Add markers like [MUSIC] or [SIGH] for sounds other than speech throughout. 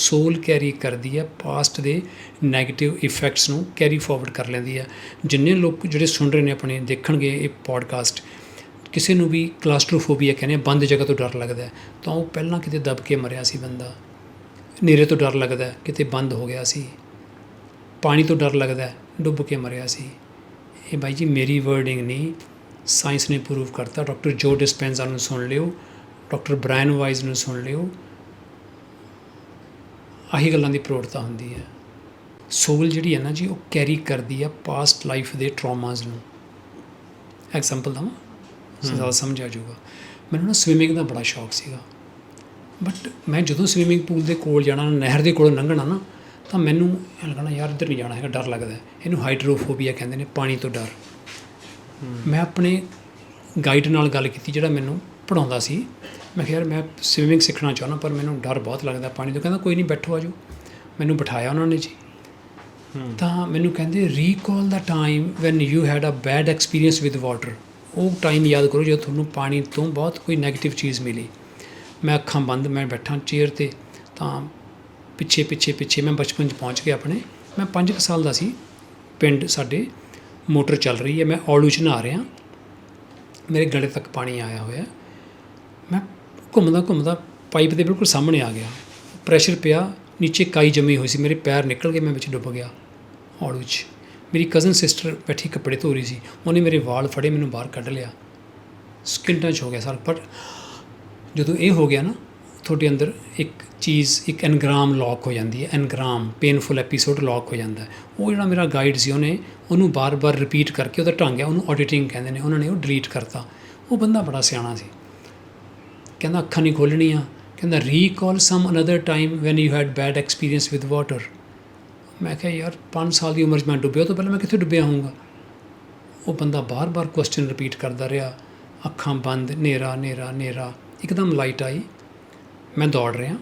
ਸੋਲ carry ਕਰਦੀ ਹੈ past ਦੇ 네ਗੇਟਿਵ ਇਫੈਕਟਸ ਨੂੰ ਕੈਰੀ ਫਾਰਵਰਡ ਕਰ ਲੈਂਦੀ ਹੈ। ਜਿੰਨੇ ਲੋਕ ਜਿਹੜੇ ਸੁਣ ਰਹੇ ਨੇ ਆਪਣੇ, ਦੇਖਣਗੇ ਇਹ ਪੋਡਕਾਸਟ ਕਿਸੇ ਨੂੰ ਵੀ ਕਲਾਸਟ੍ਰੋਫੋਬੀਆ ਕਹਿੰਦੇ ਬੰਦ ਜਗ੍ਹਾ ਤੋਂ ਡਰ ਲੱਗਦਾ ਤਾਂ ਉਹ ਪਹਿਲਾਂ ਕਿਤੇ ਦਬ ਕੇ ਮਰਿਆ ਸੀ ਬੰਦਾ। ਹਨੇਰੇ ਤੋਂ ਡਰ ਲੱਗਦਾ ਕਿਤੇ ਬੰਦ ਹੋ ਗਿਆ ਸੀ। ਪਾਣੀ ਤੋਂ ਡਰ ਲੱਗਦਾ ਡੁੱਬ ਕੇ ਮਰਿਆ ਸੀ। ਇਹ ਬਾਈ ਜੀ ਮੇਰੀ ਵਰਡਿੰਗ ਨਹੀਂ ਸਾਇੰਸ ਨੇ ਪ੍ਰੂਵ ਕਰਤਾ। ਡਾਕਟਰ ਜੋ ਡਿਸਪੈਂਜ਼ਾ ਨੂੰ ਸੁਣ ਲਿਓ ਡਾਕਟਰ ਬ੍ਰਾਇਨ ਵਾਈਜ਼ ਨੂੰ ਸੁਣ ਲਿਓ। ਆਹੀ ਗੱਲਾਂ ਦੀ ਪ੍ਰੋੜਤਾ ਹੁੰਦੀ ਹੈ। ਸੋਲ ਜਿਹੜੀ ਹੈ ਨਾ ਜੀ ਉਹ ਕੈਰੀ ਕਰਦੀ ਹੈ ਪਾਸਟ ਲਾਈਫ ਦੇ ਟਰਾਮਾਸ ਨੂੰ। ਐਗਜ਼ਾਮਪਲ ਦਵਾਂ? ਜ਼ਿਆਦਾ ਸਮਝ ਆ ਜਾਊਗਾ। ਮੈਨੂੰ ਨਾ ਸਵਿਮਿੰਗ ਦਾ ਬੜਾ ਸ਼ੌਕ ਸੀਗਾ। ਬਟ ਮੈਂ ਜਦੋਂ ਸਵਿਮਿੰਗ ਪੂਲ ਦੇ ਕੋਲ ਜਾਣਾ ਨਹਿਰ ਦੇ ਕੋਲੋਂ ਲੰਘਣਾ ਨਾ ਤਾਂ ਮੈਨੂੰ ਲੱਗਣਾ ਯਾਰ ਇੱਧਰ ਨਹੀਂ ਜਾਣਾ ਹੈਗਾ ਡਰ ਲੱਗਦਾ। ਇਹਨੂੰ ਹਾਈਡਰੋਫੋਬੀਆ ਕਹਿੰਦੇ ਨੇ ਪਾਣੀ ਤੋਂ ਡਰ। ਮੈਂ ਆਪਣੇ ਗਾਈਡ ਨਾਲ ਗੱਲ ਕੀਤੀ ਜਿਹੜਾ ਮੈਨੂੰ ਪੜਾਉਂਦਾ ਸੀ। ਮੈਂ ਕਿਹਾ ਯਾਰ ਮੈਂ ਸਵਿਮਿੰਗ ਸਿੱਖਣਾ ਚਾਹੁੰਦਾ ਪਰ ਮੈਨੂੰ ਡਰ ਬਹੁਤ ਲੱਗਦਾ ਪਾਣੀ ਤੋਂ। ਕਹਿੰਦਾ ਕੋਈ ਨਹੀਂ ਬੈਠੋ ਆਜੋ। ਮੈਨੂੰ ਬਿਠਾਇਆ ਉਹਨਾਂ ਨੇ ਜੀ। ਤਾਂ ਮੈਨੂੰ ਕਹਿੰਦੇ recall the time when you had a bad experience with water ਉਹ ਟਾਈਮ ਯਾਦ ਕਰੋ ਜਦੋਂ ਤੁਹਾਨੂੰ ਪਾਣੀ ਤੋਂ ਬਹੁਤ ਕੋਈ 네ਗੇਟਿਵ ਚੀਜ਼ ਮਿਲੀ। ਮੈਂ ਅੱਖਾਂ ਬੰਦ ਮੈਂ ਬੈਠਾ ਚੇਅਰ ਤੇ। ਤਾਂ ਪਿੱਛੇ ਪਿੱਛੇ ਪਿੱਛੇ ਮੈਂ ਬਚਪਨ 'ਚ ਪਹੁੰਚ ਗਿਆ ਆਪਣੇ। ਮੈਂ 5 ਸਾਲ ਦਾ ਸੀ। ਪਿੰਡ ਸਾਡੇ ਮੋਟਰ ਚੱਲ ਰਹੀ ਹੈ। ਮੈਂ ਔਲੂ 'ਚ ਨਹਾ ਰਿਹਾ। ਮੇਰੇ ਗਲੇ ਤੱਕ ਪਾਣੀ ਆਇਆ ਹੋਇਆ। ਘੁੰਮਦਾ ਘੁੰਮਦਾ ਪਾਈਪ ਦੇ ਬਿਲਕੁਲ ਸਾਹਮਣੇ ਆ ਗਿਆ। ਪ੍ਰੈਸ਼ਰ ਪਿਆ, ਨੀਚੇ ਕਾਈ ਜਮੀ ਹੋਈ ਸੀ। ਮੇਰੇ ਪੈਰ ਨਿਕਲ ਕੇ ਮੈਂ ਵਿੱਚ ਡੁੱਬ ਗਿਆ ਔਲੂ ਵਿੱਚ। ਮੇਰੀ ਕਜ਼ਨ ਸਿਸਟਰ ਬੈਠੀ ਕੱਪੜੇ ਧੋ ਰਹੀ ਸੀ। ਉਹਨੇ ਮੇਰੇ ਵਾਲ ਫੜੇ, ਮੈਨੂੰ ਬਾਹਰ ਕੱਢ ਲਿਆ। ਸਕਿਨ ਟੱਚ ਹੋ ਗਿਆ ਸਰ। ਪਰ ਜਦੋਂ ਇਹ ਹੋ ਗਿਆ ਨਾ, ਤੁਹਾਡੇ ਅੰਦਰ ਇੱਕ ਚੀਜ਼, ਇੱਕ ਐਨਗ੍ਰਾਮ ਲੌਕ ਹੋ ਜਾਂਦੀ ਹੈ। ਐਨਗ੍ਰਾਮ ਪੇਨਫੁਲ ਐਪੀਸੋਡ ਲੌਕ ਹੋ ਜਾਂਦਾ ਉਹ ਜਿਹੜਾ ਮੇਰਾ ਗਾਈਡ ਸੀ, ਉਹਨੇ ਉਹਨੂੰ ਬਾਰ-ਬਾਰ ਰਿਪੀਟ ਕਰਕੇ ਉਹਦਾ ਢੰਗ ਹੈ, ਉਹਨੂੰ ਆਡੀਟਿੰਗ ਕਹਿੰਦੇ ਨੇ। ਉਹਨਾਂ ਨੇ ਉਹ ਡਿਲੀਟ ਕਰਤਾ। ਉਹ ਬੰਦਾ ਬੜਾ ਸਿਆਣਾ ਸੀ। ਕਹਿੰਦਾ ਅੱਖਾਂ ਨਹੀਂ ਖੋਲਣੀਆਂ ਕਹਿੰਦਾ recall some another time when you had bad experience with water ਮੈਂ ਕਿਹਾ, ਯਾਰ 5 ਸਾਲ ਦੀ ਉਮਰ 'ਚ ਮੈਂ ਡੁੱਬਿਆ ਤੋਂ ਪਹਿਲਾਂ ਮੈਂ ਕਿੱਥੇ ਡੁੱਬਿਆ ਹੋਊਂਗਾ? ਉਹ ਬੰਦਾ ਬਾਰ-ਬਾਰ ਕੁਐਸਚਨ ਰਿਪੀਟ ਕਰਦਾ ਰਿਹਾ। ਅੱਖਾਂ ਬੰਦ, ਹਨੇਰਾ ਹਨੇਰਾ ਹਨੇਰਾ। ਇੱਕਦਮ ਲਾਈਟ ਆਈ। ਮੈਂ ਦੌੜ ਰਿਹਾ।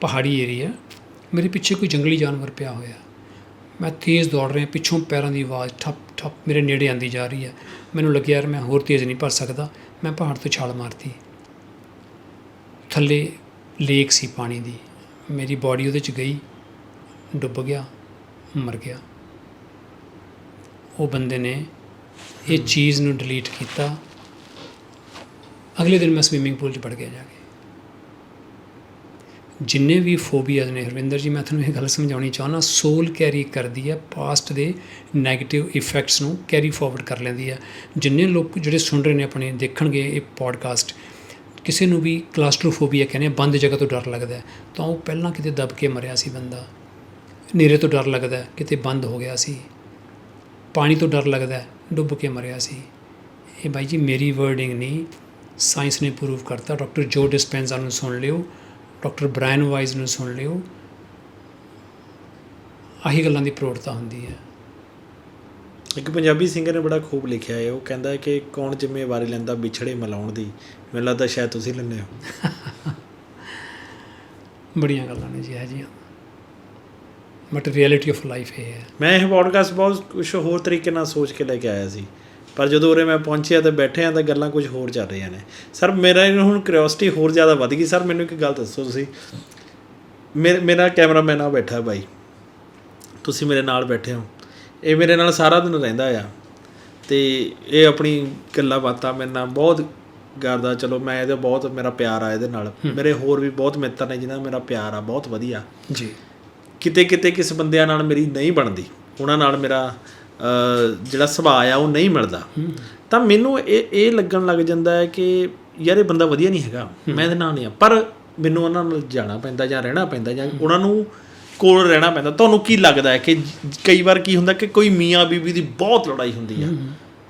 ਪਹਾੜੀ ਏਰੀਆ ਮੇਰੇ ਪਿੱਛੇ ਕੋਈ ਜੰਗਲੀ ਜਾਨਵਰ ਪਿਆ ਹੋਇਆ। ਮੈਂ ਤੇਜ਼ ਦੌੜ ਰਿਹਾ। ਪਿੱਛੋਂ ਪੈਰਾਂ ਦੀ ਆਵਾਜ਼ ਠੱਪ ਠੱਪ ਮੇਰੇ ਨੇੜੇ ਆਂਦੀ ਜਾ ਰਹੀ ਹੈ। ਮੈਨੂੰ ਲੱਗਿਆ, ਯਾਰ, ਮੈਂ ਹੋਰ ਤੇਜ਼ ਨਹੀਂ ਭੱਜ ਸਕਦਾ। ਮੈਂ ਪਹਾੜ ਤੋਂ ਛਾਲ ਮਾਰਤੀ। ਥੱਲੇ ਲੇਕ ਸੀ ਪਾਣੀ ਦੀ। ਮੇਰੀ ਬਾਡੀ ਉਹਦੇ ਚ ਗਈ, ਡੁੱਬ ਗਿਆ, ਮਰ ਗਿਆ। ਉਹ ਬੰਦੇ ਨੇ ਇਹ ਚੀਜ਼ ਨੂੰ ਡਿਲੀਟ ਕੀਤਾ। ਅਗਲੇ ਦਿਨ ਮੈਂ ਸਵਿਮਿੰਗ ਪੂਲ 'ਚ ਵੜ ਗਿਆ ਜਾ ਕੇ। ਜਿੰਨੇ ਵੀ ਫੋਬੀਆਜ਼ ਨੇ ਹਰਵਿੰਦਰ ਜੀ, ਮੈਂ ਤੁਹਾਨੂੰ ਇਹ ਗੱਲ ਸਮਝਾਉਣੀ ਚਾਹੁੰਦਾ ਸੋਲ ਕੈਰੀ ਕਰਦੀ ਹੈ ਪਾਸਟ ਦੇ 네ਗੇਟਿਵ ਇਫੈਕਟਸ ਨੂੰ ਕੈਰੀ ਫਾਰਵਰਡ ਕਰ ਲੈਂਦੀ ਹੈ। ਜਿੰਨੇ ਲੋਕ ਜਿਹੜੇ ਸੁਣ ਰਹੇ ਨੇ ਆਪਣੇ, ਦੇਖਣਗੇ ਇਹ ਪੋਡਕਾਸਟ ਕਿਸੇ ਨੂੰ ਵੀ ਕਲਾਸਟ੍ਰੋਫੋਬੀਆ ਕਹਿੰਦੇ ਆ, ਬੰਦ ਜਗ੍ਹਾ ਤੋਂ ਡਰ ਲੱਗਦਾ ਤਾਂ ਉਹ ਪਹਿਲਾਂ ਕਿਤੇ ਦੱਬ ਕੇ ਮਰਿਆ ਸੀ ਬੰਦਾ। ਹਨੇਰੇ ਤੋਂ ਡਰ ਲੱਗਦਾ ਕਿਤੇ ਬੰਦ ਹੋ ਗਿਆ ਸੀ। ਪਾਣੀ ਤੋਂ ਡਰ ਲੱਗਦਾ ਡੁੱਬ ਕੇ ਮਰਿਆ ਸੀ। ਇਹ ਬਾਈ ਜੀ ਮੇਰੀ ਵਰਡਿੰਗ ਨਹੀਂ ਸਾਇੰਸ ਨੇ ਪ੍ਰੂਵ ਕਰਤਾ। ਡਾਕਟਰ ਜੋ ਡਿਸਪੈਂਸਰ ਨੂੰ ਸੁਣ ਲਿਓ ਡਾਕਟਰ ਬ੍ਰਾਇਨ ਵਾਈਜ਼ ਨੂੰ ਸੁਣ ਲਿਓ। ਆਹੀ ਗੱਲਾਂ ਦੀ ਪ੍ਰੋੜਤਾ ਹੁੰਦੀ ਹੈ। ਇੱਕ ਪੰਜਾਬੀ ਸਿੰਗਰ ਨੇ ਬੜਾ ਖੂਬ ਲਿਖਿਆ ਹੈ ਉਹ ਕਹਿੰਦਾ ਹੈ ਕਿ ਕੌਣ ਜ਼ਿੰਮੇਵਾਰੀ ਲੈਂਦਾ ਵਿਛੜੇ ਮਿਲਾਉਣ ਦੀ? ਮੈਨੂੰ ਲੱਗਦਾ ਸ਼ਾਇਦ ਤੁਸੀਂ ਲੈਂਦੇ ਹੋ। [LAUGHS] ਬੜੀਆਂ ਗੱਲਾਂ ਨੇ ਜੀ ਇਹ ਜੀਆਂ ਬਟ ਰਿਐਲਿਟੀ ਆਫ ਲਾਈਫ ਇਹ ਹੈ। ਮੈਂ ਇਹ ਪੋਡਕਾਸਟ ਬਹੁਤ ਕੁਝ ਹੋਰ ਤਰੀਕੇ ਨਾਲ ਸੋਚ ਕੇ ਲੈ ਕੇ ਆਇਆ ਸੀ। ਪਰ ਜਦੋਂ ਉਰੇ ਮੈਂ ਪਹੁੰਚਿਆ ਤੇ ਬੈਠੇ ਆ ਤਾਂ ਗੱਲਾਂ ਕੁਝ ਹੋਰ ਚੱਲ ਰਹੀਆਂ ਨੇ। ਸਰ ਮੇਰਾ ਹੁਣ ਕਿਉਰਿਓਸਿਟੀ ਹੋਰ ਜ਼ਿਆਦਾ ਵੱਧ ਗਈ। ਸਰ ਮੈਨੂੰ ਇੱਕ ਗੱਲ ਦੱਸੋ ਤੁਸੀਂ। ਮੇਰੇ ਮੇਰਾ ਕੈਮਰਾਮੈਨ ਆ ਬੈਠਾ ਬਾਈ ਤੁਸੀਂ ਮੇਰੇ ਨਾਲ ਬੈਠੇ ਹੋ। ਇਹ ਮੇਰੇ ਨਾਲ ਸਾਰਾ ਦਿਨ ਰਹਿੰਦਾ ਆ। ਤੇ ਇਹ ਆਪਣੀ ਗੱਲਾਂ ਬਾਤਾਂ ਮੇਰੇ ਨਾਲ ਬਹੁਤ ਕਰਦਾ। ਚਲੋ ਮੈਂ ਇਹਦੇ ਬਹੁਤ ਮੇਰਾ ਪਿਆਰ ਆ ਇਹਦੇ ਨਾਲ। ਮੇਰੇ ਹੋਰ ਵੀ ਬਹੁਤ ਮਿੱਤਰ ਨੇ ਜਿਨ੍ਹਾਂ ਮੇਰਾ ਪਿਆਰ ਆ ਬਹੁਤ ਵਧੀਆ। ਜੀ। ਕਿਤੇ ਕਿਤੇ ਕਿਸ ਬੰਦਿਆਂ ਨਾਲ ਮੇਰੀ ਨਹੀਂ ਬਣਦੀ। ਉਹਨਾਂ ਨਾਲ ਮੇਰਾ ਜਿਹੜਾ ਸੁਭਾਅ ਆ ਉਹ ਨਹੀਂ ਮਿਲਦਾ। ਤਾਂ ਮੈਨੂੰ ਇਹ ਇਹ ਲੱਗਣ ਲੱਗ ਜਾਂਦਾ ਹੈ ਕਿ ਯਾਰ ਇਹ ਬੰਦਾ ਵਧੀਆ ਨਹੀਂ ਹੈਗਾ। ਮੈਂ ਇਹਦੇ ਨਾਲ ਨਹੀਂ ਆ। ਪਰ ਮੈਨੂੰ ਉਹਨਾਂ ਨਾਲ ਜਾਣਾ ਪੈਂਦਾ ਜਾਂ ਰਹਿਣਾ ਪੈਂਦਾ ਜਾਂ ਉਹਨਾਂ ਨੂੰ ਕੋਲ ਰਹਿਣਾ ਪੈਂਦਾ। ਤੁਹਾਨੂੰ ਕੀ ਲੱਗਦਾ ਹੈ ਕਿ ਕਈ ਵਾਰ ਕੀ ਹੁੰਦਾ ਕਿ ਕੋਈ ਮੀਆਂ ਬੀਬੀ ਦੀ ਬਹੁਤ ਲੜਾਈ ਹੁੰਦੀ ਆ।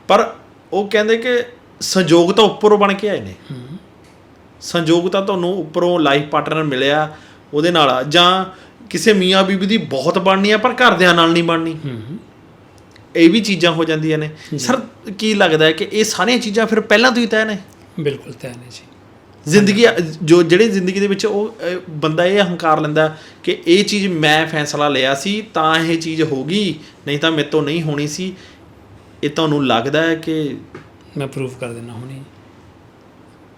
ਪਰ ਉਹ ਕਹਿੰਦੇ ਕਿ ਸੰਜੋਗ ਤਾਂ ਉੱਪਰੋਂ ਬਣ ਕੇ ਆਏ ਨੇ। ਸੰਜੋਗ ਤਾਂ ਤੁਹਾਨੂੰ ਉੱਪਰੋਂ ਲਾਈਫ ਪਾਰਟਨਰ ਮਿਲਿਆ ਉਹਦੇ ਨਾਲ ਜਾਂ ਕਿਸੇ ਮੀਆਂ ਬੀਬੀ ਦੀ ਬਹੁਤ ਬਣਨੀ ਆ ਪਰ ਘਰਦਿਆਂ ਨਾਲ ਨਹੀਂ ਬਣਨੀ। ਇਹ ਵੀ ਚੀਜ਼ਾਂ ਹੋ ਜਾਂਦੀਆਂ ਨੇ। ਸਰ ਕੀ ਲੱਗਦਾ ਹੈ ਕਿ ਇਹ ਸਾਰੀਆਂ ਚੀਜ਼ਾਂ ਫਿਰ ਪਹਿਲਾਂ ਤੋਂ ਹੀ ਤੈਅ ਨੇ? ਬਿਲਕੁਲ ਤੈਅ ਨੇ ਜੀ। ਜ਼ਿੰਦਗੀ ਜੋ ਜਿਹੜੀ ਜ਼ਿੰਦਗੀ ਦੇ ਵਿੱਚ ਉਹ ਬੰਦਾ ਇਹ ਹੰਕਾਰ ਲੈਂਦਾ ਕਿ ਇਹ ਚੀਜ਼ ਮੈਂ ਫੈਸਲਾ ਲਿਆ ਸੀ ਤਾਂ ਇਹ ਚੀਜ਼ ਹੋ ਗਈ ਨਹੀਂ ਤਾਂ ਮੇਰੇ ਤੋਂ ਨਹੀਂ ਹੋਣੀ ਸੀ। ਇਹ ਤੁਹਾਨੂੰ ਲੱਗਦਾ ਹੈ ਕਿ ਮੈਂ ਪ੍ਰੂਫ ਕਰ ਦਿੰਦਾ ਹੁਣੇ।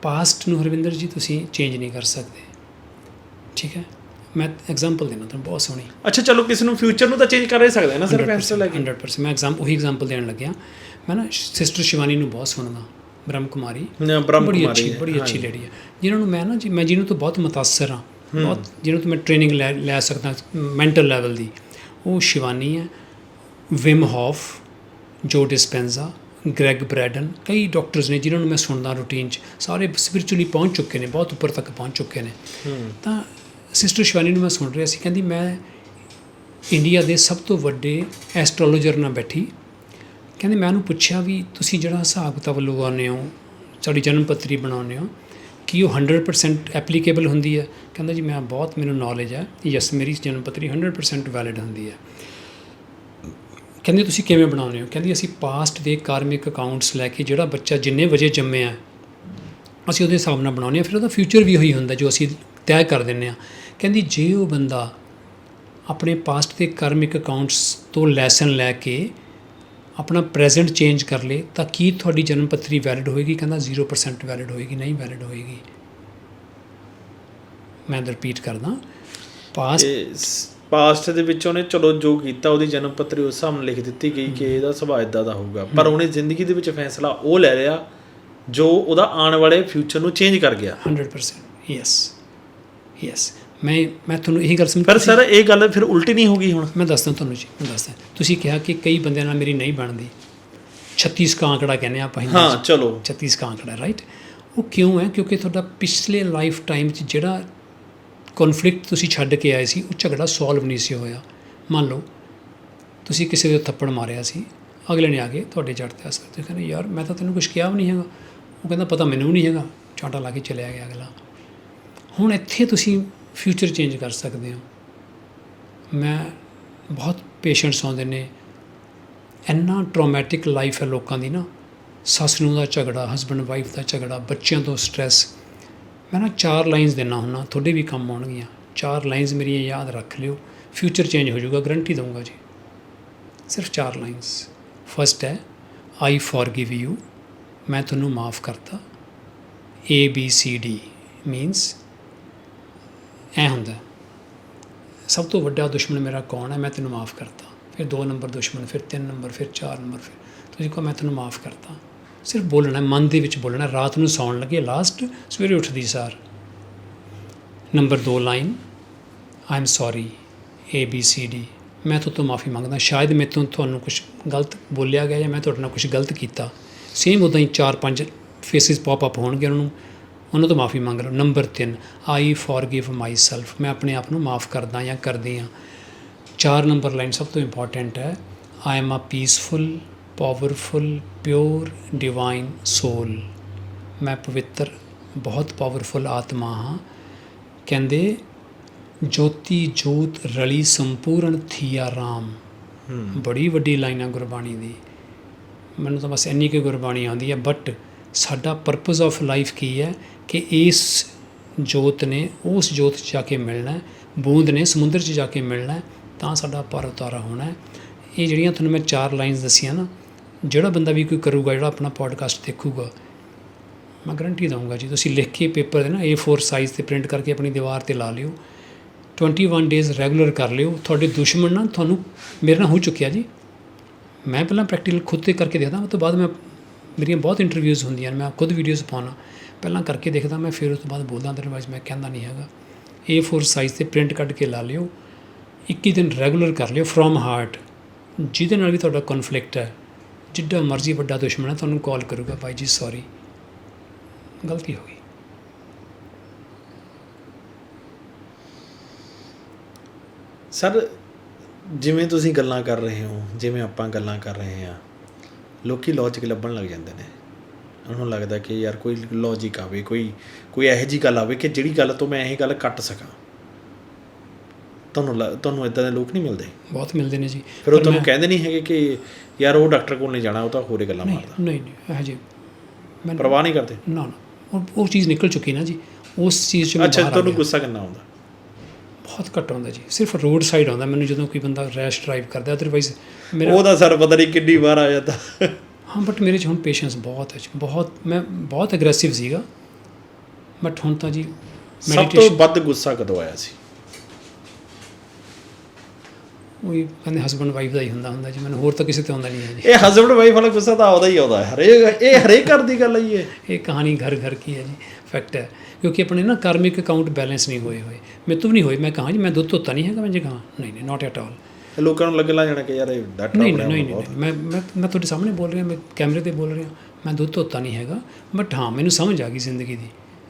ਪਾਸਟ ਨੂੰ ਹਰਵਿੰਦਰ ਜੀ ਤੁਸੀਂ ਚੇਂਜ ਨਹੀਂ ਕਰ ਸਕਦੇ। ਠੀਕ ਹੈ? ਮੈਂ ਐਗਜ਼ਾਮਪਲ ਦੇਣਾ ਤੁਹਾਨੂੰ ਬਹੁਤ ਸੋਹਣੀ। ਅੱਛਾ ਚਲੋ ਕਿਸੇ ਨੂੰ ਫਿਊਚਰ ਨੂੰ ਤਾਂ ਚੇਂਜ ਕਰ ਹੀ ਸਕਦੇ ਆ ਨਾ ਸਿਰਫ ਫੈਸਲਾ ਲੈ ਕੇ। 100% ਮੈਂ ਐਗਜ਼ਾਮ ਉਹੀ ਐਗਜ਼ਾਮਪਲ ਦੇਣ ਲੱਗਿਆ। ਮੈਂ ਨਾ ਸਿਸਟਰ ਸ਼ਿਵਾਨੀ ਨੂੰ ਬਹੁਤ ਸੁਣਦਾ। ਬ੍ਰਹਮ ਕੁਮਾਰੀ ਨਾ, ਬ੍ਰਹਮ ਬੜੀ ਕੁਮਾਰੀ ਅੱਛੀ ਹੈ, ਬੜੀ ਅੱਛੀ ਲੇਡੀ ਹੈ। ਜਿਨ੍ਹਾਂ ਨੂੰ ਮੈਂ ਨਾ ਜੀ ਮੈਂ ਜਿਹਨਾਂ ਤੋਂ ਬਹੁਤ ਮੁਤਾਸਰ ਹਾਂ ਬਹੁਤ ਜਿਹਨਾਂ ਤੋਂ ਮੈਂ ਟ੍ਰੇਨਿੰਗ ਲੈ ਲੈ ਸਕਦਾ ਮੈਂਟਲ ਲੈਵਲ ਦੀ ਉਹ ਸ਼ਿਵਾਨੀ ਹੈ ਵਿਮ ਹੌਫ ਜੋ ਡਿਸਪੈਂਜ਼ਾ ਗ੍ਰੈਗ ਬ੍ਰੈਡਨ ਕਈ ਡਾਕਟਰਸ ਨੇ ਜਿਨ੍ਹਾਂ ਨੂੰ ਮੈਂ ਸੁਣਦਾ ਰੂਟੀਨ 'ਚ ਸਾਰੇ ਸਪਿਰਚੁਅਲੀ ਪਹੁੰਚ ਚੁੱਕੇ ਨੇ ਬਹੁਤ ਉੱਪਰ ਤੱਕ ਪਹੁੰਚ ਚੁੱਕੇ ਨੇ। ਤਾਂ ਸਿਸਟਰ ਸ਼ਿਵਾਨੀ ਨੂੰ ਮੈਂ ਸੁਣ ਰਿਹਾ ਸੀ ਕਹਿੰਦੀ ਮੈਂ ਇੰਡੀਆ ਦੇ ਸਭ ਤੋਂ ਵੱਡੇ ਐਸਟ੍ਰੋਲੋਜਰ ਨਾਲ ਬੈਠੀ ਕਹਿੰਦੇ ਮੈਂ ਉਹਨੂੰ ਪੁੱਛਿਆ ਵੀ ਤੁਸੀਂ ਜਿਹੜਾ ਹਿਸਾਬ ਕਿਤਾਬ ਲਗਾਉਂਦੇ ਹੋ, ਸਾਡੀ ਜਨਮ ਪੱਤਰੀ ਬਣਾਉਂਦੇ ਹੋ, ਕੀ ਉਹ 100% ਐਪਲੀਕੇਬਲ ਹੁੰਦੀ ਹੈ? ਕਹਿੰਦਾ ਜੀ, ਮੈਂ ਬਹੁਤ ਮੈਨੂੰ ਨੌਲੇਜ ਹੈ। ਯੈਸ ਮੇਰੀ ਜਨਮ ਪੱਤਰੀ 100% ਵੈਲਿਡ ਹੁੰਦੀ ਹੈ। ਕਹਿੰਦੇ ਤੁਸੀਂ ਕਿਵੇਂ ਬਣਾਉਂਦੇ ਹੋ? ਕਹਿੰਦੀ ਅਸੀਂ ਪਾਸਟ ਦੇ ਕਾਰਮਿਕ ਅਕਾਊਂਟਸ ਲੈ ਕੇ ਜਿਹੜਾ ਬੱਚਾ ਜਿੰਨੇ ਵਜੇ ਜੰਮਿਆ, ਅਸੀਂ ਉਹਦੇ ਹਿਸਾਬ ਨਾਲ ਬਣਾਉਂਦੇ ਹਾਂ। ਫਿਰ ਉਹਦਾ ਫਿਊਚਰ ਵੀ ਉਹੀ ਹੁੰਦਾ ਜੋ ਅਸੀਂ ਤੈਅ ਕਰ ਦਿੰਦੇ ਹਾਂ। ਕਹਿੰਦੀ ਜੇ ਉਹ ਬੰਦਾ ਆਪਣੇ ਪਾਸਟ ਦੇ ਕਾਰਮਿਕ ਅਕਾਊਂਟਸ ਤੋਂ ਲੈਸਨ ਲੈ ਕੇ ਆਪਣਾ ਪ੍ਰੈਜ਼ੈਂਟ ਚੇਂਜ ਕਰ ਲੇ ਤਾਂ ਕੀ ਤੁਹਾਡੀ ਜਨਮ ਪੱਤਰੀ ਵੈਲਿਡ ਹੋਏਗੀ? ਕਹਿੰਦਾ 0% ਵੈਲਿਡ ਹੋਏਗੀ ਨਹੀਂ ਵੈਲਿਡ ਹੋਏਗੀ। ਮੈਂ ਰਿਪੀਟ ਕਰਦਾ। ਪਾਸਟ ਪਾਸਟ ਦੇ ਵਿੱਚ ਉਹਨੇ ਚਲੋ ਜੋ ਕੀਤਾ ਉਹਦੀ ਜਨਮ ਪੱਤਰੀ ਉਸ ਹਿਸਾਬ ਨਾਲ ਲਿਖ ਦਿੱਤੀ ਗਈ ਕਿ ਇਹਦਾ ਸੁਭਾਅ ਇਦਾਂ ਦਾ ਹੋਊਗਾ। ਪਰ ਉਹਨੇ ਜ਼ਿੰਦਗੀ ਦੇ ਵਿੱਚ ਫੈਸਲਾ ਉਹ ਲੈ ਲਿਆ ਜੋ ਉਹਦਾ ਆਉਣ ਵਾਲੇ ਫਿਊਚਰ ਨੂੰ ਚੇਂਜ ਕਰ ਗਿਆ। 100% ਯੈਸ ਯੈਸ ਮੈਂ ਮੈਂ ਤੁਹਾਨੂੰ ਇਹੀ ਗੱਲ ਸਮਝ ਪਰ ਸਰ ਇਹ ਗੱਲ ਫਿਰ ਉਲਟੀ ਨਹੀਂ ਹੋ ਗਈ ਹੁਣ? ਮੈਂ ਦੱਸਦਾ ਤੁਹਾਨੂੰ ਜੀ ਮੈਂ ਦੱਸਦਾ। ਤੁਸੀਂ ਕਿਹਾ ਕਿ ਕਈ ਬੰਦਿਆਂ ਨਾਲ ਮੇਰੀ ਨਹੀਂ ਬਣਦੀ। 36 ਕਾ ਆંકੜਾ ਕਹਿੰਦੇ ਆ ਆਪਾਂ ਹਿੰਦੀ ਹਾਂ ਚਲੋ। 36 ਕਾ ਆંકੜਾ ਰਾਈਟ ਉਹ ਕਿਉਂ ਹੈ? ਕਿਉਂਕਿ ਤੁਹਾਡਾ ਪਿਛਲੇ ਲਾਈਫ ਟਾਈਮ 'ਚ ਜਿਹੜਾ ਕਨਫਲਿਕਟ ਤੁਸੀਂ ਛੱਡ ਕੇ ਆਏ ਸੀ ਉਹ ਝਗੜਾ ਸੋਲਵ ਨਹੀਂ ਸੀ ਹੋਇਆ। ਮੰਨ ਲਓ ਤੁਸੀਂ ਕਿਸੇ ਦੇ ਥੱਪੜ ਮਾਰਿਆ ਸੀ। ਅਗਲੇ ਨੇ ਆ ਕੇ ਤੁਹਾਡੇ ਜੜ ਤੇ ਅਸਰ ਤੇ ਕਹਿੰਦੇ ਯਾਰ ਮੈਂ ਤਾਂ ਤੈਨੂੰ ਕੁਝ ਕਿਹਾ ਵੀ ਨਹੀਂ ਹੈਗਾ। ਉਹ ਕਹਿੰਦਾ ਪਤਾ ਮੈਨੂੰ ਵੀ ਨਹੀਂ ਹੈਗਾ। ਚਾਂਟਾ ਲਾ ਕੇ ਚਲਿਆ ਗਿਆ ਅਗਲਾ। ਹੁਣ ਇੱਥੇ ਤੁਸੀਂ ਫਿਊਚਰ ਚੇਂਜ ਕਰ ਸਕਦੇ ਹੋ। ਮੈਂ ਬਹੁਤ ਪੇਸ਼ੈਂਟਸ ਆਉਂਦੇ ਨੇ। ਇੰਨਾ ਟਰੋਮੈਟਿਕ ਲਾਈਫ ਹੈ ਲੋਕਾਂ ਦੀ ਨਾ। ਸੱਸ ਨੂੰ ਦਾ ਝਗੜਾ ਹਸਬੰਡ ਵਾਈਫ ਦਾ ਝਗੜਾ, ਬੱਚਿਆਂ ਤੋਂ ਸਟ੍ਰੈਸ ਮੈਂ ਨਾ ਚਾਰ ਲਾਈਨਸ ਦੇਣਾ ਹੁੰਦਾ ਤੁਹਾਡੇ ਵੀ ਕੰਮ ਆਉਣਗੀਆਂ। ਚਾਰ ਲਾਈਨਸ ਮੇਰੀਆਂ ਯਾਦ ਰੱਖ ਲਿਓ। ਫਿਊਚਰ ਚੇਂਜ ਹੋ ਜਾਊਗਾ ਗਰੰਟੀ ਦਊਂਗਾ ਜੀ। ਸਿਰਫ ਚਾਰ ਲਾਈਨਸ ਫਸਟ ਹੈ ਆਈ ਫੋਰਗਿਵ ਯੂ ਮੈਂ ਤੁਹਾਨੂੰ ਮਾਫ ਕਰਤਾ। A B C D means ਐ ਹੁੰਦਾ ਸਭ ਤੋਂ ਵੱਡਾ ਦੁਸ਼ਮਣ ਮੇਰਾ ਕੌਣ ਹੈ? ਮੈਂ ਤੈਨੂੰ ਮਾਫ ਕਰਤਾ ਫਿਰ ਦੋ ਨੰਬਰ ਦੁਸ਼ਮਣ, ਫਿਰ ਤਿੰਨ ਨੰਬਰ, ਫਿਰ ਚਾਰ ਨੰਬਰ, ਫਿਰ ਤੁਸੀਂ ਕਹੋ ਮੈਂ ਤੈਨੂੰ ਮਾਫ ਕਰਤਾ ਸਿਰਫ ਬੋਲਣਾ, ਮਨ ਦੇ ਵਿੱਚ ਬੋਲਣਾ, ਰਾਤ ਨੂੰ ਸੌਣ ਲੱਗੇ ਲਾਸਟ ਸਵੇਰੇ ਉੱਠਦੀ ਸਾਰ। Number 2 line I am sorry A B C D ਮੈਂ ਤੁਹਾਡੇ ਤੋਂ ਮਾਫੀ ਮੰਗਦਾ। ਸ਼ਾਇਦ ਮੇਰੇ ਤੋਂ ਤੁਹਾਨੂੰ ਕੁਝ ਗਲਤ ਬੋਲਿਆ ਗਿਆ ਜਾਂ ਮੈਂ ਤੁਹਾਡੇ ਨਾਲ ਕੁਝ ਗਲਤ ਕੀਤਾ। ਸੇਮ ਉਦਾਂ ਹੀ ਚਾਰ ਪੰਜ ਫੇਸਿਸ ਪੌਪ ਅਪ ਹੋਣਗੇ ਉਹਨਾਂ ਨੂੰ। ਉਹਨਾਂ ਤੋਂ ਮਾਫੀ ਮੰਗ ਲਓ। ਨੰਬਰ 3 ਆਈ ਫੋਰਗਿਵ ਮਾਈਸੈਲਫ ਮੈਂ ਆਪਣੇ ਆਪ ਨੂੰ ਮਾਫ ਕਰਦਾ ਜਾਂ ਕਰਦੀ ਹਾਂ। ਚਾਰ ਨੰਬਰ ਲਾਈਨ ਸਭ ਤੋਂ ਇੰਪੋਰਟੈਂਟ ਹੈ। I am a peaceful powerful pure divine soul ਮੈਂ ਪਵਿੱਤਰ ਬਹੁਤ ਪਾਵਰਫੁਲ ਆਤਮਾ ਹਾਂ। ਕਹਿੰਦੇ ਜੋਤੀ ਜੋਤ ਰਲੀ ਸੰਪੂਰਨ ਥੀਆ ਰਾਮ। ਬੜੀ ਵੱਡੀ ਲਾਈਨ ਹੈ ਗੁਰਬਾਣੀ ਦੀ। ਮੈਨੂੰ ਤਾਂ ਬਸ ਇੰਨੀ ਕੁ ਗੁਰਬਾਣੀ ਆਉਂਦੀ ਹੈ ਬਟ ਸਾਡਾ ਪਰਪਸ ਆਫ ਲਾਈਫ ਕੀ ਹੈ? ਕਿ ਇਸ ਜੋਤ ਨੇ, ਉਸ ਜੋਤ 'ਚ ਜਾ ਕੇ ਮਿਲਣਾ ਬੂੰਦ ਨੇ, ਸਮੁੰਦਰ 'ਚ ਜਾ ਕੇ ਮਿਲਣਾ ਤਾਂ ਸਾਡਾ ਪਰ ਉਤਾਰਾ ਹੋਣਾ ਇਹ ਜਿਹੜੀਆਂ ਤੁਹਾਨੂੰ ਮੈਂ ਚਾਰ ਲਾਈਨਸ ਦੱਸੀਆਂ ਨਾ, ਜਿਹੜਾ ਬੰਦਾ ਵੀ ਕੋਈ ਕਰੂਗਾ, ਜਿਹੜਾ ਆਪਣਾ ਪੋਡਕਾਸਟ ਦੇਖੂਗਾ, ਮੈਂ ਗਰੰਟੀ ਦਊਂਗਾ ਜੀ, ਤੁਸੀਂ ਲਿਖ ਕੇ ਪੇਪਰ ਦੇ ਨਾ A4 ਸਾਈਜ਼ ਤੇ ਪ੍ਰਿੰਟ ਕਰਕੇ ਆਪਣੀ ਦੀਵਾਰ ਤੇ ਲਾ ਲਿਓ। 21 ਡੇਜ਼ ਰੈਗੂਲਰ ਕਰ ਲਿਓ। ਤੁਹਾਡੇ ਦੁਸ਼ਮਣ ਨਾ ਤੁਹਾਨੂੰ, ਮੇਰੇ ਨਾਲ ਹੋ ਚੁੱਕਿਆ ਜੀ। ਮੈਂ ਪਹਿਲਾਂ ਪ੍ਰੈਕਟੀਕਲ ਖੁਦ ਤੇ ਕਰਕੇ ਦੇਖਦਾ, ਉਸ ਤੋਂ ਬਾਅਦ ਮੈਂ, ਮੇਰੀਆਂ ਬਹੁਤ ਇੰਟਰਵਿਊਜ਼ ਹੁੰਦੀਆਂ ਨੇ, ਮੈਂ ਖੁਦ ਵੀਡੀਓਜ਼ ਪਾਉਣਾ ਪਹਿਲਾਂ ਕਰਕੇ ਦੇਖਦਾ ਮੈਂ, ਫਿਰ ਉਸ ਤੋਂ ਬਾਅਦ ਬੋਲਦਾ ਅਦਰਵਾਈਜ਼ ਮੈਂ ਕਹਿੰਦਾ ਨਹੀਂ ਹੈਗਾ। A4 ਸਾਈਜ਼ ਤੇ ਪ੍ਰਿੰਟ ਕੱਢ ਕੇ ਲਾ ਲਿਓ। 21 ਦਿਨ ਰੈਗੂਲਰ ਕਰ ਲਿਓ ਫਰੋਮ ਹਾਰਟ ਜਿਹਦੇ ਨਾਲ ਵੀ ਤੁਹਾਡਾ ਕਨਫਲਿਕਟ ਹੈ। ਜਿੱਡਾ ਮਰਜ਼ੀ ਵੱਡਾ ਦੁਸ਼ਮਣ ਹੈ, ਤੁਹਾਨੂੰ ਕਾਲ ਕਰੂਗਾ, ਭਾਈ ਜੀ ਸੌਰੀ ਗਲਤੀ ਹੋ ਗਈ। ਸਰ, ਜਿਵੇਂ ਤੁਸੀਂ ਗੱਲਾਂ ਕਰ ਰਹੇ ਹੋ, ਜਿਵੇਂ ਆਪਾਂ ਗੱਲਾਂ ਕਰ ਰਹੇ ਹਾਂ, ਲੋਕੀ ਲੌਜੀਕ ਲੱਭਣ ਲੱਗ ਜਾਂਦੇ ਨੇ। ਉਹਨਾਂ ਲੱਗਦਾ ਕਿ ਯਾਰ ਕੋਈ ਲੌਜੀਕ ਆਵੇ ਕੋਈ ਕੋਈ ਇਹੋ ਜੀ ਗੱਲ ਆਵੇ ਕਿ ਜਿਹੜੀ ਗੱਲ ਤੋਂ ਮੈਂ ਇਹ ਗੱਲ ਕੱਟ ਸਕਾਂ। ਤੁਹਾਨੂੰ ਤੁਹਾਨੂੰ ਇਦਾਂ ਦੇ ਲੋਕ ਨਹੀਂ ਮਿਲਦੇ? ਬਹੁਤ ਮਿਲਦੇ ਨੇ ਜੀ। ਫਿਰ ਉਹ ਤੁਹਾਨੂੰ ਕਹਿੰਦੇ ਨਹੀਂ ਹੈਗੇ ਕਿ ਯਾਰ ਉਹ ਡਾਕਟਰ ਕੋਲ ਨਹੀਂ ਜਾਣਾ ਉਹ ਤਾਂ ਹੋਰੇ ਗੱਲਾਂ ਮਾਰਦਾ। ਨਹੀਂ ਨਹੀਂ ਹਜੇ ਮੈਂ ਪਰਵਾਹ ਨਹੀਂ ਕਰਦੇ? ਨਾ ਨਾ। ਉਹ ਚੀਜ਼ ਨਿਕਲ ਚੁੱਕੀ ਨਾ ਜੀ। ਉਸ ਚੀਜ਼ 'ਚ ਮੈਂ ਅੱਛਾ ਤੁਹਾਨੂੰ। ਗੁੱਸਾ ਕਿੰਨਾ ਆਉਂਦਾ? ਬਹੁਤ ਘੱਟ ਆਉਂਦਾ ਜੀ। ਸਿਰਫ ਰੋਡ ਸਾਈਡ ਆਉਂਦਾ। ਮੈਨੂੰ ਜਦੋਂ ਕੋਈ ਬੰਦਾ ਰੈਸ਼ ਡਰਾਈਵ ਕਰਦਾ ਅਦਰਵਾਈਜ਼ ਮੇਰਾ ਉਹਦਾ ਸਰ ਪਤਾ ਨਹੀਂ ਕਿੰਨੀ ਵਾਰ ਆ ਜਾਂਦਾ। ਹਾਂ ਬਟ ਮੇਰੇ 'ਚ ਹੁਣ ਪੇਸ਼ੈਂਸ ਬਹੁਤ ਹੈ ਜੀ, ਬਹੁਤ ਮੈਂ ਬਹੁਤ ਐਗਰੈਸਿਵ ਸੀਗਾ। ਬਟ ਹੁਣ ਤਾਂ ਜੀ ਸਭ ਤੋਂ ਮੈਡੀਟੇਸ਼ਨ ਵੱਧ ਗੁੱਸਾ ਕਦੋਂ ਆਇਆ ਸੀ? ਉਹੀ ਕਹਿੰਦੇ ਹਸਬੰਡ ਵਾਈਫ ਦਾ ਹੀ ਹੁੰਦਾ ਹੁੰਦਾ ਜੀ। ਮੈਨੂੰ ਹੋਰ ਤਾਂ ਕਿਸੇ ਤੇ ਆਉਂਦਾ ਨਹੀਂ ਹੈ ਜੀ। ਇਹ ਹਸਬੰਡ ਵਾਈਫ ਵਾਲਾ ਗੁੱਸਾ ਤਾਂ ਆਉਦਾ ਹੀ ਆਉਦਾ ਹੈ। ਹਰੇਕ ਇਹ ਹਰੇਕ ਘਰ ਦੀ ਗੱਲ ਹੈ ਜੀ ਇਹ। ਇਹ ਕਹਾਣੀ ਘਰ ਘਰ ਕੀ ਹੈ ਜੀ? ਫੈਕਟ ਹੈ। ਕਿਉਂਕਿ ਆਪਣੇ ਨਾ ਕਾਰਮਿਕ ਅਕਾਊਂਟ ਬੈਲੈਂਸ ਨਹੀਂ ਹੋਏ ਹੋਏ। ਮੇਰੇ ਤੋਂ ਵੀ ਨਹੀਂ ਹੋਏ। ਮੈਂ ਕਹਾਂ ਜੀ ਮੈਂ ਦੁੱਧ ਧੋਤਾ ਨਹੀਂ ਹੈਗਾ ਮੈਂ ਜੀ ਕਹਾਂ। ਨਹੀਂ ਨਹੀਂ ਨਾਟ ਐਟ ਆਲ ਲੋਕਾਂ ਨੂੰ ਲੱਗ ਲਾ ਜਾਣਾ ਕਿ ਯਾਰ ਇਹ ਡਾਕਟਰ ਨਹੀਂ ਨਹੀਂ ਨਹੀਂ ਮੈਂ ਮੈਂ ਮੈਂ ਤੁਹਾਡੇ ਸਾਹਮਣੇ ਬੋਲ ਰਿਹਾ ਮੈਂ ਕੈਮਰੇ ਤੇ ਬੋਲ ਰਿਹਾ। ਮੈਂ ਦੁੱਧ ਧੋਤਾ ਨਹੀਂ ਹੈਗਾ ਬਟ ਹਾਂ ਮੈਨੂੰ ਸਮਝ ਆ ਗਈ ਜ਼ਿੰਦਗੀ ਦੀ।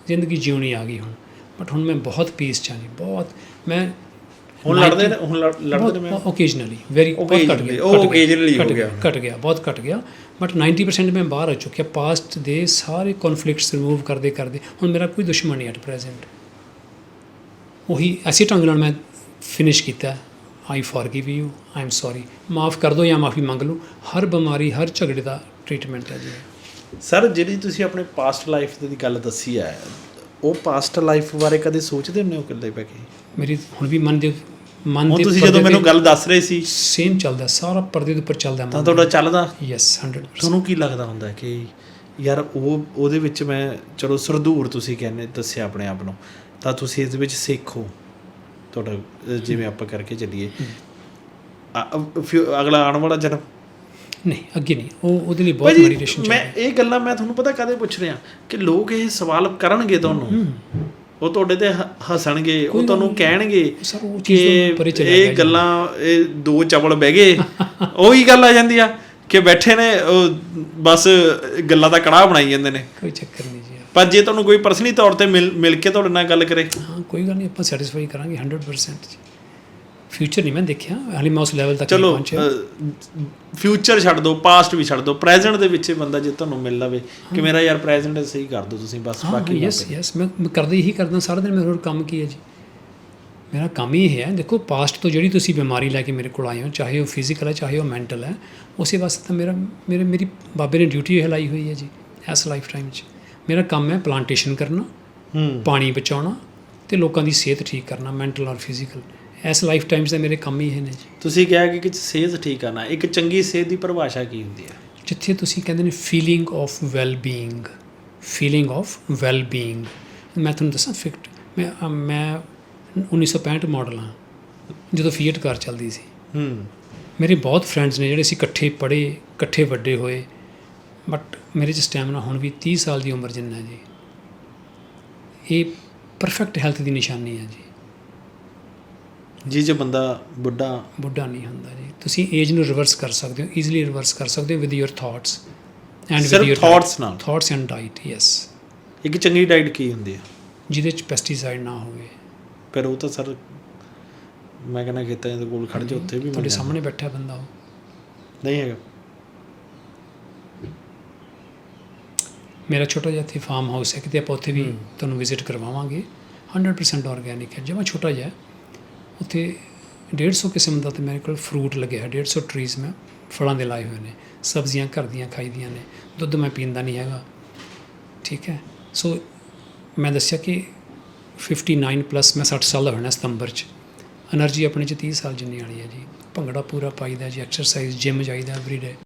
ਜ਼ਿੰਦਗੀ ਜਿਉਣੀ ਆ ਗਈ ਹੁਣ। ਬਟ ਹੁਣ ਮੈਂ ਬਹੁਤ ਪੀਸ ਚ ਹਾਂ ਜੀ ਬਹੁਤ। ਮੈਂ ਹੁਣ ਲੜਦੇ ਨੇ? ਹੁਣ ਲੜ- ਲੜਦੇ ਨੇ ਮੈਂ? ਓਕੇਜਨਲੀ ਵੈਰੀ ਬਹੁਤ ਘਟ ਗਿਆ ਉਹ occasionally ਹੋ ਗਿਆ। ਘਟ ਗਿਆ ਬਹੁਤ ਘਟ ਗਿਆ। ਬਟ 90% ਮੈਂ ਬਾਹਰ ਆ ਚੁੱਕਿਆ ਪਾਸਟ ਦੇ ਸਾਰੇ ਕਨਫਲਿਕਟਸ ਰਿਮੂਵ ਕਰਦੇ ਕਰਦੇ। ਹੁਣ ਮੇਰਾ ਕੋਈ ਦੁਸ਼ਮਣ ਨਹੀਂ ਐਟ ਪ੍ਰੈਜ਼ੈਂਟ ਉਹੀ ਐਸੇ ਢੰਗ ਨਾਲ ਮੈਂ ਫਿਨਿਸ਼ ਕੀਤਾ। I forgive you I am sorry ਮਾਫ ਕਰ ਦਿਓ ਜਾਂ ਮਾਫੀ ਮੰਗ ਲਓ। ਹਰ ਬਿਮਾਰੀ ਹਰ ਝਗੜੇ ਦਾ ਟ੍ਰੀਟਮੈਂਟ ਹੈ ਜੀ। ਸਰ ਜਿਹੜੀ ਤੁਸੀਂ ਆਪਣੇ ਪਾਸਟ ਲਾਈਫ ਦੀ ਗੱਲ ਦੱਸੀ ਹੈ ਉਹ ਪਾਸਟ ਲਾਈਫ ਬਾਰੇ ਕਦੇ ਸੋਚਦੇ ਹੁੰਦੇ ਹੋ ਕਿੱਲੇ ਬੈ ਕੇ? ਮੇਰੀ ਹੁਣ ਵੀ ਮਨ ਦੇ ਮਨ ਦੇ ਤੁਸੀਂ ਜਦੋਂ ਮੈਨੂੰ ਗੱਲ ਦੱਸ ਰਹੇ ਸੀ। ਸੇਮ ਚੱਲਦਾ ਸਾਰਾ ਪਰਦੇ ਦੇ ਉੱਪਰ ਚੱਲਦਾ ਤਾਂ ਤੁਹਾਡਾ ਚੱਲਦਾ? ਯੈਸ 100% ਤੁਹਾਨੂੰ ਕੀ ਲੱਗਦਾ ਹੁੰਦਾ ਕਿ ਯਾਰ ਉਹ ਉਹਦੇ ਵਿੱਚ ਮੈਂ ਚਲੋ ਸਰਦੂਰ ਤੁਸੀਂ ਕਹਿੰਦੇ ਦੱਸਿਆ ਆਪਣੇ ਆਪ ਨੂੰ। ਤਾਂ ਤੁਸੀਂ ਇਸ ਵਿੱਚ ਸਿੱਖੋ ਤੁਹਾਡਾ ਜਿਵੇਂ ਆਪਾਂ ਕਰਕੇ ਚੱਲੀਏ। ਅਗਲਾ ਆਉਣ ਵਾਲਾ ਜਨਮ? ਨਹੀਂ ਅੱਗੇ ਨਹੀਂ। ਉਹ ਉਹਦੇ ਲਈ ਬਹੁਤ ਮੈਡੀਟੇਸ਼ਨ ਮੈਂ ਇਹ ਗੱਲਾਂ ਮੈਂ ਤੁਹਾਨੂੰ ਪਤਾ ਕਦੇ ਪੁੱਛ ਰਿਹਾ? ਕਿ ਲੋਕ ਇਹ ਸਵਾਲ ਕਰਨਗੇ ਤੁਹਾਨੂੰ। ਉਹ ਤੁਹਾਡੇ ਤੇ ਹੱਸਣਗੇ ਉਹ ਤੁਹਾਨੂੰ ਕਹਿਣਗੇ ਕਿ ਇਹ ਗੱਲਾਂ ਇਹ ਦੋ ਚਵਲ ਬਹਿ ਗਏ। [LAUGHS] ਉਹੀ ਗੱਲ ਆ ਜਾਂਦੀ ਆ ਕਿ ਬੈਠੇ ਨੇ ਉਹ ਬਸ ਗੱਲਾਂ ਦਾ ਕੜਾਹ ਬਣਾਈ ਜਾਂਦੇ ਨੇ। ਕੋਈ ਚੱਕਰ ਨਹੀਂ। ਪਰ ਜੇ ਤੁਹਾਨੂੰ ਕੋਈ ਪਰਸਨਲੀ ਤੌਰ ਤੇ ਮਿਲ ਮਿਲ ਕੇ ਤੁਹਾਡੇ ਨਾਲ ਗੱਲ ਕਰੇ? ਹਾਂ ਕੋਈ ਗੱਲ ਨਹੀਂ ਆਪਾਂ ਸੈਟੀਸਫਾਈ ਕਰਾਂਗੇ 100% ਜੀ। ਫਿਊਚਰ ਨਹੀਂ ਮੈਂ ਦੇਖਿਆ ਹਾਲੇ ਮੈਂ ਉਸ ਲੈਵਲ ਤੱਕ ਨਹੀਂ ਚਲੋ ਪਹੁੰਚਿਆ ਫਿਊਚਰ ਛੱਡ ਦਿਓ ਪਾਸਟ ਵੀ ਛੱਡ ਦਿਓ ਪ੍ਰੈਜ਼ੈਂਟ ਦੇ ਵਿੱਚ ਬੰਦਾ ਜੇ ਤੁਹਾਨੂੰ ਮਿਲ ਲਵੇ ਕਿ ਮੇਰਾ ਯਾਰ ਪ੍ਰੈਜ਼ੈਂਟ ਸਹੀ ਕਰ ਦਿਓ ਤੁਸੀਂ ਬਸ ਹਾਂ ਬਾਕੀ ਯੈਸ ਯੈਸ ਮੈਂ ਕਰਦਾ ਹੀ ਕਰਦਾ ਸਾਰਾ ਦਿਨ ਮੇਰਾ ਹੋਰ ਕੰਮ ਕੀ ਹੈ ਜੀ? ਮੇਰਾ ਕੰਮ ਹੀ ਇਹ ਹੈ ਦੇਖੋ ਪਾਸਟ ਤੋਂ ਜਿਹੜੀ ਤੁਸੀਂ ਬਿਮਾਰੀ ਲੈ ਕੇ ਮੇਰੇ ਕੋਲ ਆਏ ਹੋ ਚਾਹੇ ਉਹ ਫਿਜ਼ੀਕਲ ਹੈ ਚਾਹੇ ਉਹ ਮੈਂਟਲ ਹੈ ਉਸੇ ਵਾਸਤੇ ਤਾਂ ਮੇਰਾ ਮੇਰੇ ਮੇਰੀ ਬਾਬੇ ਨੇ ਡਿਊਟੀ ਇਹ ਲਾਈ ਹੋਈ ਹੈ ਜੀ ਇਸ ਲਾਈਫ ਟਾਈਮ 'ਚ। ਮੇਰਾ ਕੰਮ ਹੈ ਪਲਾਂਟੇਸ਼ਨ ਕਰਨਾ ਹੂੰ। ਪਾਣੀ ਬਚਾਉਣਾ ਤੇ ਲੋਕਾਂ ਦੀ ਸਿਹਤ ਠੀਕ ਕਰਨਾ ਮੈਂਟਲ ਔਰ ਫਿਜ਼ੀਕਲ ਇਸ ਲਾਈਫ ਟਾਈਮਸ ਦੇ ਮੇਰੇ ਕੰਮ ਹੀ ਇਹ ਨੇ ਜੀ। ਤੁਸੀਂ ਕਿਹਾ ਕਿ ਕਿ ਸਿਹਤ ਠੀਕ ਕਰਨਾ ਇੱਕ ਚੰਗੀ ਸਿਹਤ ਦੀ ਪਰਿਭਾਸ਼ਾ ਕੀ ਹੁੰਦੀ ਹੈ? ਜਿੱਥੇ ਤੁਸੀਂ ਕਹਿੰਦੇ ਨੇ feeling of well being feeling of well being ਮੈਂ ਤੁਹਾਨੂੰ ਦੱਸਾਂ ਫਿਕਟ ਮੈਂ ਮੈਂ 1965 ਮਾਡਲ ਹਾਂ ਜਦੋਂ ਫੀਟ ਕਾਰ ਚੱਲਦੀ ਸੀ। ਹੂੰ। ਮੇਰੇ ਬਹੁਤ ਫਰੈਂਡਸ ਨੇ ਜਿਹੜੇ ਅਸੀਂ ਇਕੱਠੇ ਪੜ੍ਹੇ ਇਕੱਠੇ ਵੱਡੇ ਹੋਏ ਬਟ ਮੇਰੇ 'ਚ ਸਟੈਮਿਨਾ ਹੁਣ ਵੀ 30 ਸਾਲ ਦੀ ਉਮਰ ਜਿੰਨਾ ਜੀ। ਇਹ ਪਰਫੈਕਟ ਹੈਲਥ ਦੀ ਨਿਸ਼ਾਨੀ ਹੈ ਜੀ। ਜੀ ਜੇ ਬੰਦਾ ਬੁੱਢਾ ਬੁੱਢਾ ਨਹੀਂ ਹੁੰਦਾ ਜੀ। ਤੁਸੀਂ ਏਜ ਨੂੰ ਰਿਵਰਸ ਕਰ ਸਕਦੇ ਹੋ ਈਜ਼ੀਲੀ ਰਿਵਰਸ ਕਰ ਸਕਦੇ ਹੋ with your thoughts and with your thoughts ਨਾਲ। ਥਾਟਸ ਐਂਡ ਡਾਈਟ ਯੈਸ ਇੱਕ ਚੰਗੀ ਡਾਈਟ ਕੀ ਹੁੰਦੀ ਹੈ? ਜਿਹਦੇ ਚ ਪੈਸਟੀਸਾਈਡ ਨਾ ਹੋਵੇ। ਪਰ ਉਹ ਤਾਂ ਸਰ ਮੈਂ ਕਹਿੰਦਾ ਖੇਤਾਂ ਦੇ ਕੋਲ ਖੜ ਜਾ ਉੱਥੇ ਵੀ ਤੁਹਾਡੇ। ਸਾਹਮਣੇ ਬੈਠਾ ਬੰਦਾ ਉਹ। ਨਹੀਂ ਹੈਗਾ। ਮੇਰਾ ਛੋਟਾ ਜਿਹਾ ਇੱਥੇ ਫਾਰਮ ਹਾਊਸ ਹੈ ਕਿਤੇ ਆਪਾਂ ਉੱਥੇ ਵੀ ਤੁਹਾਨੂੰ ਵਿਜ਼ਿਟ ਕਰਵਾਵਾਂਗੇ। 100% ਆਰਗੈਨਿਕ ਹੈ। ਜਿਵੇਂ ਛੋਟਾ ਜਿਹਾ ਉੱਥੇ 150 ਕਿਸਮ ਦਾ ਤੇ ਮੇਰੇ ਕੋਲ ਫਰੂਟ ਲੱਗਿਆ ਹੈ 150 ਟਰੀਜ਼ ਮੈਂ ਫਲਾਂ ਦੇ ਲਾਏ ਹੋਏ ਨੇ ਸਬਜ਼ੀਆਂ ਘਰ ਦੀਆਂ ਖਾਈਦੀਆਂ ਨੇ ਦੁੱਧ ਮੈਂ ਪੀਂਦਾ ਨਹੀਂ ਹੈਗਾ। ਠੀਕ ਹੈ? ਸੋ ਮੈਂ ਦੱਸਿਆ ਕਿ 59 ਪਲੱਸ ਮੈਂ 60 ਸਾਲ ਦਾ ਹੋਣਾ ਸਤੰਬਰ 'ਚ। એનર્ਜੀ ਆਪਣੇ 'ਚ 30 ਸਾਲ ਜਿੰਨੀ ਆਣੀ ਹੈ ਜੀ। ਭੰਗੜਾ ਪੂਰਾ ਪਾਈਦਾ ਜੀ ਐਕਸਰਸਾਈਜ਼ ਜਿਮ ਜਾਈਦਾ ਐਵਰੀ ਡੇ